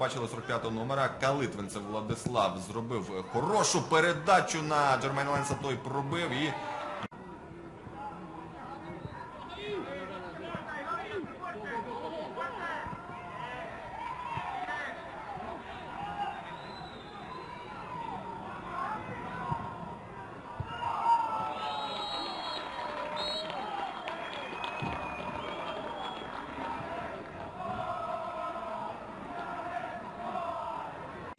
бачили 45-го номера. Калитвинцев Владислав зробив хорошу передачу на Джермен Ленса. Той пробив і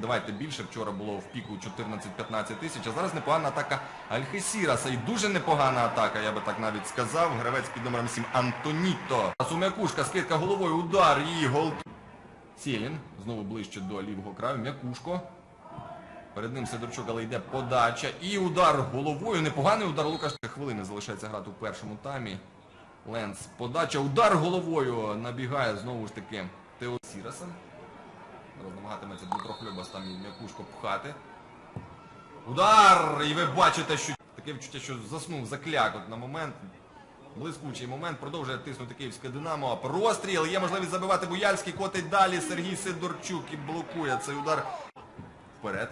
Давайте більше. Вчора було в піку 14-15 тисяч, а зараз непогана атака Альхесіраса. І дуже непогана атака, я би так навіть сказав. Гравець під номером 7 Антоніто. Сум'якушка, скидка головою, удар і гол. Сєлін. Знову ближче до лівого краю. М'якушко. Перед ним Сидорчук, але йде подача. І удар головою. Непоганий удар Лукаш. Хвилини залишається грати у першому таймі. Ленс. Подача. Удар головою. Набігає знову ж таки Тео Сіраса. Намагатиметься Дмитро Хльобас там м'якушко пхати. Удар! І ви бачите, що таке відчуття, що заснув закляк от на момент. Блискучий момент. Продовжує тиснути київське Динамо. Простріл. Є можливість забивати Буяльський. Котить далі. Сергій Сидорчук і блокує цей удар. Вперед.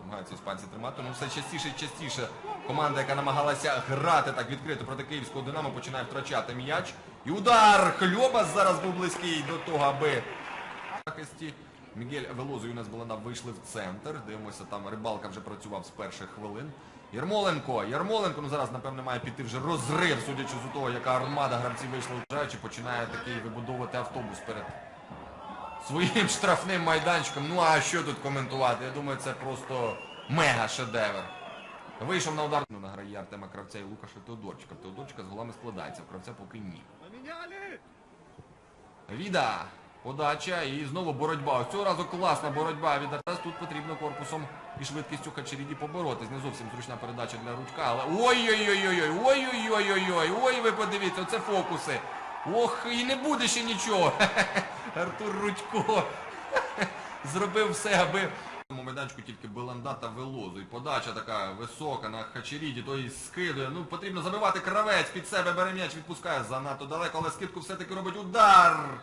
Намагаються іспанці тримати. Ну все частіше і частіше. Команда, яка намагалася грати так відкрито проти київського Динамо, починає втрачати м'яч. І удар! Хльобас зараз був близький до того, аби захисті. Мігель Велозо і Юнес Балана вийшли в центр. Дивимося, там рибалка вже працював з перших хвилин. Ярмоленко, Ярмоленко, ну зараз, напевне, має піти вже розрив, судячи з того, яка армада гравців вийшла вважаючи, починає такий вибудовувати автобус перед своїм штрафним майданчиком. Ну а що тут коментувати? Я думаю, це просто мега шедевр. Вийшов на удар, ну, награє Артема Кравця і Лукаша Теодорчика. Теодорчика з голами складається, в Кравця поки ні. Віда. Подача і знову боротьба. Ось цього разу класна боротьба від Артес. Тут потрібно корпусом і швидкістю Хачеріді поборотись. Не зовсім зручна передача для Рудька, але ой-ой-ой-ой-ой, ой-ой-ой-ой-ой, ой, ви подивіться, це фокуси. Ох, і не буде ще нічого. Артур Рудько зробив все, аби цьому майданчику тільки Беланда та Велозу. І подача така висока на Хачеріді, той скидує. Ну, потрібно забивати кравець під себе, бере м'яч, відпускає занадто далеко, але скидку все-таки робить удар.